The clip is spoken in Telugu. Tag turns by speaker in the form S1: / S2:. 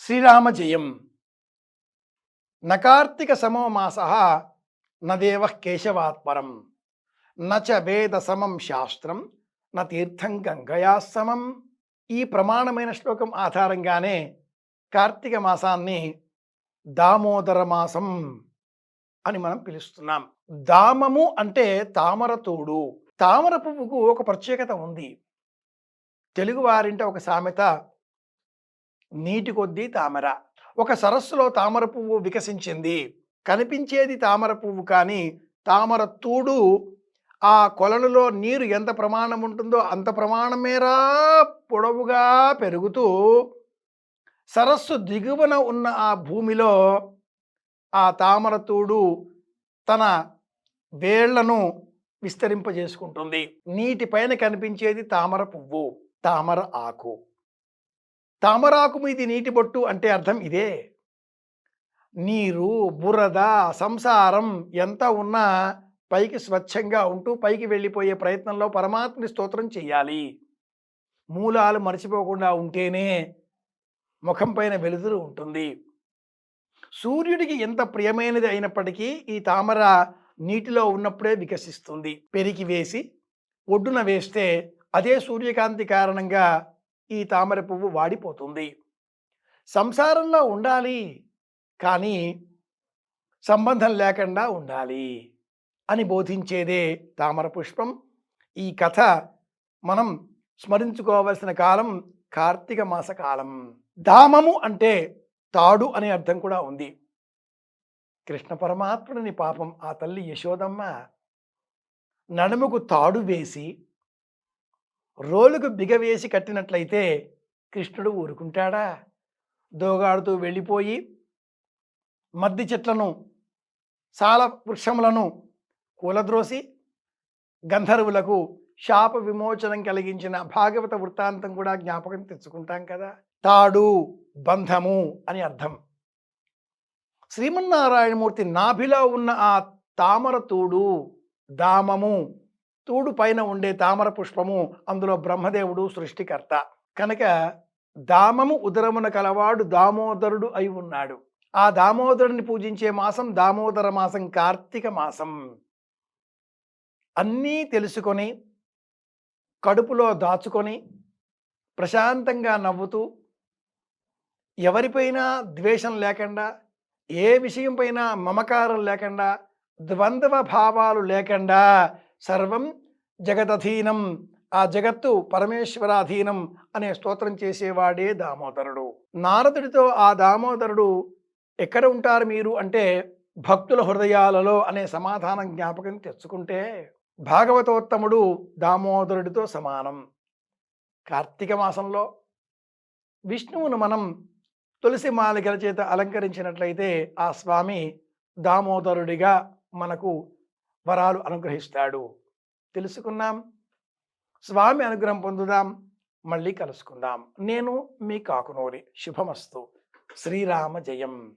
S1: శ్రీరామ జయం నకార్తిక సమో మాస నదేవ కేశవాత్పరం నచ వేద సమం శాస్త్రం న తీర్థం గంగయా సమం ఈ ప్రమాణమైన శ్లోకం ఆధారంగానే కార్తీక మాసాన్ని దామోదర మాసం అని మనం పిలుస్తున్నాం. దామము అంటే తామర తోడు తామర పువ్వుకు ఒక ప్రత్యేకత ఉంది. తెలుగు వారింట ఒక సామెత నీటి కొద్దీ తామర. ఒక సరస్సులో తామర పువ్వు వికసించింది. కనిపించేది తామర పువ్వు కానీ తామర తూడు ఆ కొలనులో నీరు ఎంత ప్రమాణం ఉంటుందో అంత ప్రమాణం మేరా పొడవుగా పెరుగుతూ సరస్సు దిగువన ఉన్న ఆ భూమిలో ఆ తామర తూడు తన వేళ్ళను విస్తరింపజేసుకుంటుంది. నీటి పైన కనిపించేది తామర పువ్వు తామర ఆకు. తామరాకు మీది నీటి బొట్టు అంటే అర్థం ఇదే. నీరు బురద సంసారం ఎంత ఉన్నా పైకి స్వచ్ఛంగా ఉంటూ పైకి వెళ్ళిపోయే ప్రయత్నంలో పరమాత్మని స్తోత్రం చేయాలి. మూలాలు మర్చిపోకుండా ఉంటేనే ముఖం పైన వెలుతురు ఉంటుంది. సూర్యుడికి ఎంత ప్రియమైనది అయినప్పటికీ ఈ తామర నీటిలో ఉన్నప్పుడే వికసిస్తుంది. పెరికి వేసి ఒడ్డున వేస్తే అదే సూర్యకాంతి కారణంగా ఈ తామర పువ్వు వాడిపోతుంది. సంసారంలో ఉండాలి కానీ సంబంధం లేకుండా ఉండాలి అని బోధించేదే తామర పుష్పం. ఈ కథ మనం స్మరించుకోవలసిన కాలం కార్తీక మాస కాలం. దామము అంటే తాడు అనే అర్థం కూడా ఉంది. కృష్ణ పరమాత్ముడిని పాపం ఆ తల్లి యశోదమ్మ నడుముకు తాడు వేసి రోలుకు బిగవేసి కట్టినట్లయితే కృష్ణుడు ఊరుకుంటాడా? దోగాడుతూ వెళ్ళిపోయి మద్ది చెట్లను సాల వృక్షములను కూలద్రోసి గంధర్వులకు శాప విమోచనం కలిగించిన భాగవత వృత్తాంతం కూడా జ్ఞాపకం తెచ్చుకుంటాం కదా? తాడు బంధము అని అర్థం. శ్రీమన్నారాయణమూర్తి నాభిలో ఉన్న ఆ తామర తూడు దామము తూడు పైన ఉండే తామర పుష్పము అందులో బ్రహ్మదేవుడు సృష్టికర్త. కనుక దామము ఉదరమున కలవాడు దామోదరుడు అయి ఉన్నాడు. ఆ దామోదరుని పూజించే మాసం దామోదర మాసం కార్తీక మాసం. అన్నీ తెలుసుకొని కడుపులో దాచుకొని ప్రశాంతంగా నవ్వుతూ ఎవరిపైనా ద్వేషం లేకుండా ఏ విషయం పైన మమకారం లేకుండా ద్వంద్వ భావాలు లేకుండా సర్వం జగదధీనం. ఆ జగత్తు పరమేశ్వరాధీనం అనే స్తోత్రం చేసేవాడే దామోదరుడు. నారదుడితో ఆ దామోదరుడు ఎక్కడ ఉంటారు మీరు అంటే భక్తుల హృదయాలలో అనే సమాధానం జ్ఞాపకం తెచ్చుకుంటే భాగవతోత్తముడు దామోదరుడితో సమానం. కార్తీక మాసంలో విష్ణువును మనం తులసి మాలికల చేత అలంకరించినట్లయితే ఆ స్వామి దామోదరుడిగా మనకు వరాలు అనుగ్రహిస్తాడు. తెలుసుకున్నాం. స్వామి అనుగ్రహం పొందుదాం. మళ్ళీ కలుసుకుందాం. నేను మీ కాకునూరి. శుభమస్తు. శ్రీరామ జయం.